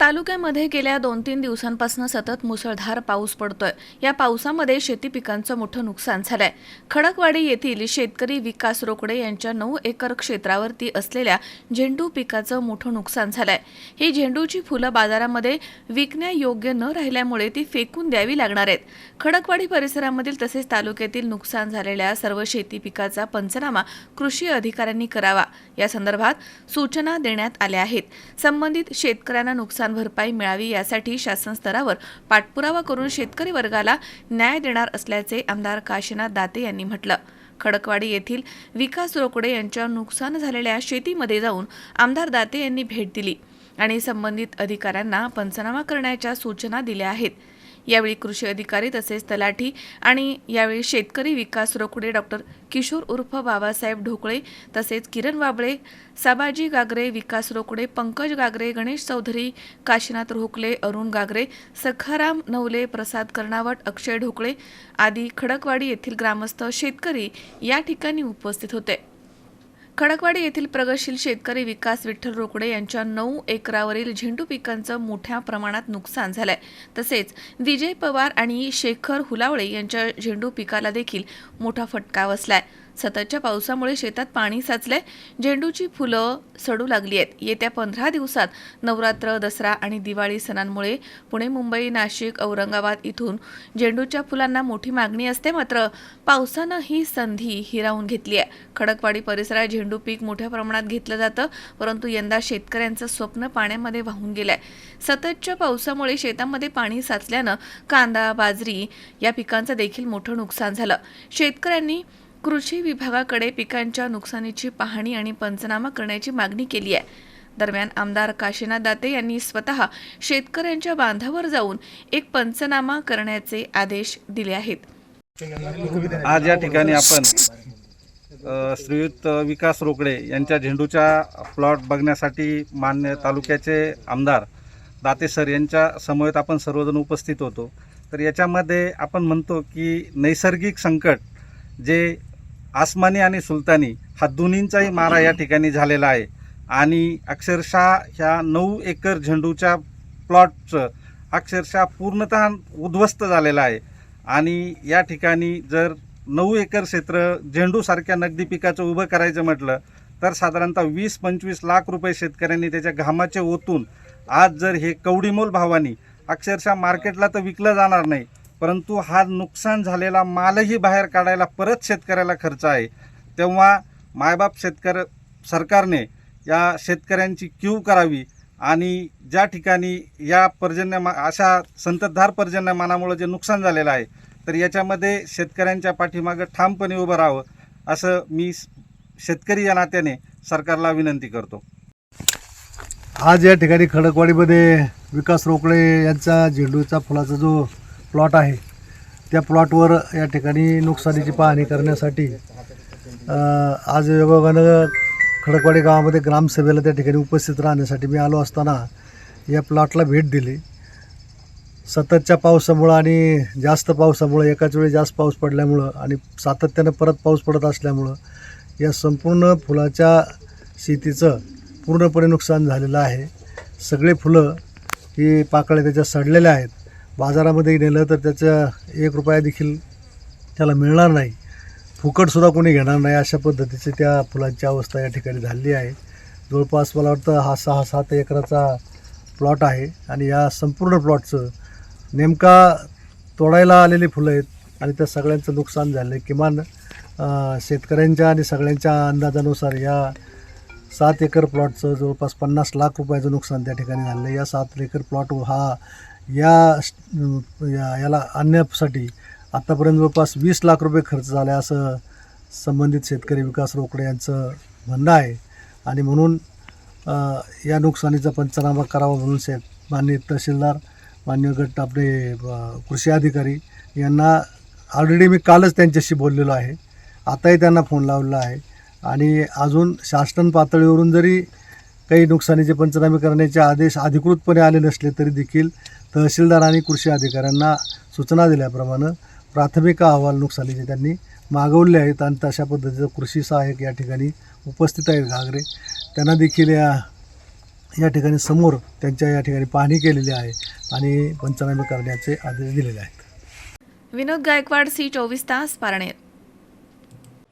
तालुक्यामध्ये गेल्या दोन तीन दिवसांपासून सतत मुसळधार पाऊस पडतोय. या पावसामध्ये शेती पिकांचं मोठं नुकसान झालंय. खडकवाडी येथील शेतकरी विकास रोकडे यांच्या नऊ एकर क्षेत्रावरती असलेल्या झेंडू पिकाचं मोठं नुकसान झालंय. ही झेंडूची फुलं बाजारामध्ये विकण्यायोग्य न राहिल्यामुळे ती फेकून द्यावी लागणार आहेत. खडकवाडी परिसरामधील तसेच तालुक्यातील नुकसान झालेल्या सर्व शेती पिकाचा पंचनामा कृषी अधिकाऱ्यांनी करावा. या संदर्भात सूचना देण्यात आल्या आहेत. संबंधित शेतकऱ्यांना नुकसान भरपाई मिळावी यासाठी शासन स्तरावर पाठपुरावा करून शेतकरी वर्गाला न्याय देणार असल्याचे आमदार काशीनाथ दाते यांनी म्हटलं. खडकवाडी येथील विकास रोकडे यांच्या नुकसान झालेल्या शेतीमध्ये जाऊन आमदार दाते यांनी भेट दिली आणि संबंधित अधिकाऱ्यांना पंचनामा करण्याच्या सूचना दिल्या आहेत. यावेळी कृषी अधिकारी तसेच तलाठी आणि यावेळी शेतकरी विकास रोकडे डॉक्टर किशोर उर्फ बाबासाहेब ढोकळे तसेच किरण वाबळे साबाजी गागरे विकास रोकडे पंकज गागरे गणेश चौधरी काशीनाथ रोकले अरुण गागरे सखाराम नवले प्रसाद कर्णावट अक्षय ढोकळे आदी खडकवाडी येथील ग्रामस्थ शेतकरी या ठिकाणी उपस्थित होते. खडकवाडी येथील प्रगतशील शेतकरी विकास विठ्ठल रोकडे यांच्या नऊ एकरावरील झेंडू पिकांचं मोठ्या प्रमाणात नुकसान झालंय. तसेच विजय पवार आणि शेखर हुलावळे यांच्या झेंडू पिकाला देखील मोठा फटका बसलाय. सततच्या पावसामुळे शेतात पाणी साचलंय. झेंडूची फुलं सडू लागली आहेत येत्या पंधरा दिवसात नवरात्र दसरा आणि दिवाळी सणांमुळे पुणे मुंबई नाशिक औरंगाबाद इथून झेंडूच्या फुलांना मोठी मागणी असते. मात्र पावसानं ही संधी हिरावून घेतली आहे खडकवाडी परिसरात झेंडू पीक मोठ्या प्रमाणात घेतलं जातं परंतु यंदा शेतकऱ्यांचं स्वप्न पाण्यामध्ये वाहून गेलंय. सततच्या पावसामुळे शेतामध्ये पाणी साचल्यानं कांदा बाजरी या पिकांचं देखील मोठं नुकसान झालं. शेतकऱ्यांनी कृषी विभागाकडे पिकांच्या नुकसानीची पाहणी आणि पंचनामा करण्याची मागणी केली आहे. दरम्यान आमदार काशीनाथ दाते यांनी स्वतः शेतकऱ्यांच्या बांधावर जाऊन एक पंचनामा करण्याचे आदेश दिले आहेत. आज या ठिकाणी आपण श्रीयुत विकास रोकडे यांच्या झेंडूच्या प्लॉट बघण्यासाठी मान्य तालुक्याचे आमदार दाते सर यांच्या समवेत आपण सर्वजण उपस्थित होतो. तर याच्यामध्ये आपण म्हणतो की नैसर्गिक संकट जे आसमानी आणि सुलतानी हा दोन्हींचाही मारा या ठिकाणी झालेला आहे. आणि अक्षरशः ह्या नऊ एकर झेंडूच्या प्लॉटचं अक्षरशः पूर्णतः उद्ध्वस्त झालेलं आहे. आणि या ठिकाणी जर नऊ एकर क्षेत्र झेंडूसारख्या नगदी पिकाचं उभं करायचं म्हटलं तर साधारणतः वीस पंचवीस लाख रुपये शेतकऱ्यांनी त्याच्या घामाचे ओतून आज जर हे कवडीमोल भावानी अक्षरशः मार्केटला तर विकलं जाणार नाही. परंतु हा नुकसान झालेला मालही बाहेर काढायला परत शेतकऱ्याला खर्च आहे. तेव्हा मायबाप शेतकर सरकारने या शेतकऱ्यांची क्यू करावी आणि ज्या ठिकाणी या पर्जन्यमा अशा संततधार पर्जन्यमानामुळे जे नुकसान झालेलं आहे तर याच्यामध्ये शेतकऱ्यांच्या पाठीमागं ठामपणे उभं राहावं असं मी शेतकरी या नात्याने सरकारला विनंती करतो. आज या ठिकाणी खडकवाडीमध्ये विकास रोकडे यांचा झेंडूचा फुलाचा जो प्लॉट आहे. त्या प्लॉटवर या ठिकाणी नुकसानीची पाहणी करण्यासाठी आज योगायोगानं खडकवाडी गावामध्ये ग्रामसभेला त्या ठिकाणी उपस्थित राहण्यासाठी मी आलो असताना या प्लॉटला भेट दिली. सततच्या पावसामुळं आणि जास्त पावसामुळं एकाच वेळी जास्त पाऊस पडल्यामुळं आणि सातत्यानं परत पाऊस पडत असल्यामुळं या संपूर्ण फुलाच्या शेतीचं पूर्णपणे नुकसान झालेलं आहे. सगळे फुलं ही पाकळ्या त्याच्या सडलेल्या आहेत. बाजारामध्ये नेलं तर त्याचा एक रुपया देखील त्याला मिळणार नाही. फुकटसुद्धा कोणी घेणार नाही अशा पद्धतीची त्या फुलांची अवस्था या ठिकाणी झालेली आहे. जवळपास मला वाटतं हा सहा सात एकराचा प्लॉट आहे आणि या संपूर्ण प्लॉटचं नेमका तोडायला आलेली फुलं आहेत आणि त्या सगळ्यांचं नुकसान झालं. आहे किमान शेतकऱ्यांच्या आणि सगळ्यांच्या अंदाजानुसार या सात एकर प्लॉटचं जवळपास पन्नास लाख रुपयाचं नुकसान त्या ठिकाणी झालेलं आहे. या सात एकर प्लॉट हा या या याला आणण्यासाठी आत्तापर्यंत जवळपास वीस लाख रुपये खर्च झाला असं संबंधित शेतकरी विकास रोकडे यांचं म्हणणं आहे. आणि म्हणून या नुकसानीचा पंचनामा करावा म्हणून शेत माननीय तहसीलदार मान्य गट आपले कृषी अधिकारी यांना ऑलरेडी मी कालच त्यांच्याशी बोललेलो आहे. आताही त्यांना फोन लावलेला आहे. आणि अजून शासन पातळीवरून जरी काही नुकसानीचे पंचनामे करण्याचे आदेश अधिकृतपणे आले नसले तरी देखील तहसीलदार आणि कृषी अधिकाऱ्यांना सूचना दिल्याप्रमाणे प्राथमिक अहवाल नुकसानीचे त्यांनी मागवले आहेत आणि तशा पद्धतीचं कृषी सहाय्यक या ठिकाणी उपस्थित आहेत घागरे. त्यांना देखील या या ठिकाणी समोर त्यांच्या या ठिकाणी पाहणी केलेली आहे आणि पंचनामे करण्याचे आदेश दिलेले आहेत. विनोद गायकवाड सी चोवीस तास पारनेर.